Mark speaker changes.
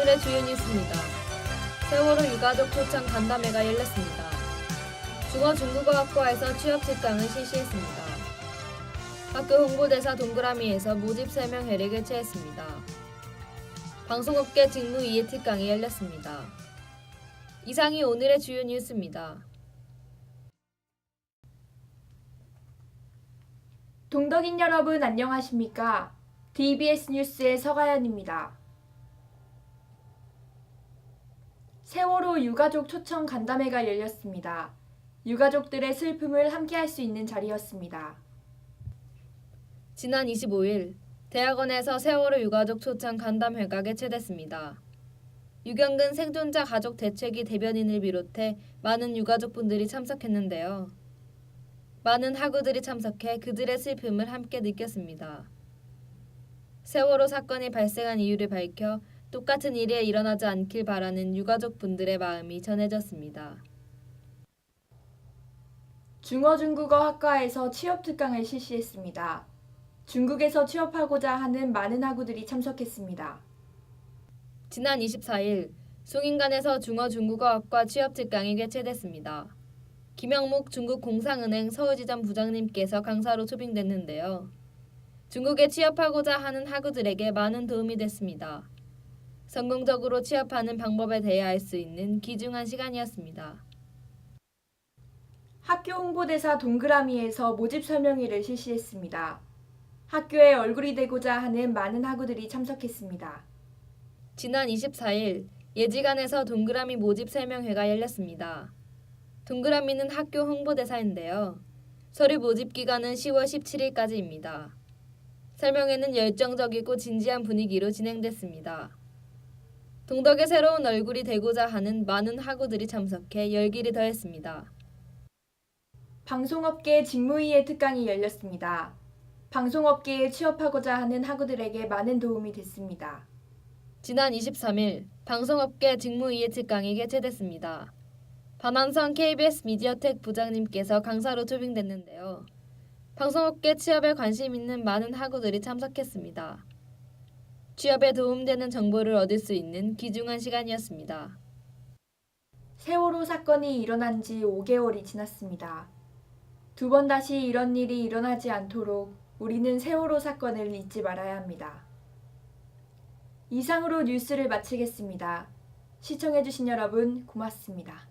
Speaker 1: 오늘의 주요 뉴스입니다. 세월호 유가족 초청 간담회가 열렸습니다. 중어 중국어학과에서 취업 직강을 실시했습니다. 학교 홍보대사 동그라미에서 모집 설명회를 개최했습니다. 방송업계 직무 이해 특강이 열렸습니다. 이상이 오늘의 주요 뉴스입니다.
Speaker 2: 동덕인 여러분 안녕하십니까? DBS 뉴스의 서가연입니다. 세월호 유가족 초청 간담회가 열렸습니다. 유가족들의 슬픔을 함께할 수 있는 자리였습니다.
Speaker 1: 지난 25일 대학원에서 세월호 유가족 초청 간담회가 개최됐습니다. 유경근 생존자 가족 대책위 대변인을 비롯해 많은 유가족분들이 참석했는데요. 많은 학우들이 참석해 그들의 슬픔을 함께 느꼈습니다. 세월호 사건이 발생한 이유를 밝혀 똑같은 일이 일어나지 않길 바라는 유가족 분들의 마음이 전해졌습니다.
Speaker 2: 중어중국어 학과에서 취업 특강을 실시했습니다. 중국에서 취업하고자 하는 많은 학우들이 참석했습니다.
Speaker 1: 지난 24일 송인관에서 중어중국어학과 취업 특강이 개최됐습니다. 김영묵 중국 공상은행 서울지점 부장님께서 강사로 초빙됐는데요. 중국에 취업하고자 하는 학우들에게 많은 도움이 됐습니다. 성공적으로 취업하는 방법에 대해 알 수 있는 귀중한 시간이었습니다.
Speaker 2: 학교 홍보대사 동그라미에서 모집 설명회를 실시했습니다. 학교에 얼굴이 되고자 하는 많은 학우들이 참석했습니다.
Speaker 1: 지난 24일 예지관에서 동그라미 모집 설명회가 열렸습니다. 동그라미는 학교 홍보대사인데요. 서류 모집 기간은 10월 17일까지입니다. 설명회는 열정적이고 진지한 분위기로 진행됐습니다. 동덕의 새로운 얼굴이 되고자 하는 많은 학우들이 참석해 열기를 더했습니다.
Speaker 2: 방송업계 직무이해 특강이 열렸습니다. 방송업계에 취업하고자 하는 학우들에게 많은 도움이 됐습니다.
Speaker 1: 지난 23일 방송업계 직무이해 특강이 개최됐습니다. 반환선 KBS 미디어텍 부장님께서 강사로 초빙됐는데요. 방송업계 취업에 관심 있는 많은 학우들이 참석했습니다. 취업에 도움되는 정보를 얻을 수 있는 귀중한 시간이었습니다.
Speaker 2: 세월호 사건이 일어난 지 5개월이 지났습니다. 두 번 다시 이런 일이 일어나지 않도록 우리는 세월호 사건을 잊지 말아야 합니다. 이상으로 뉴스를 마치겠습니다. 시청해주신 여러분 고맙습니다.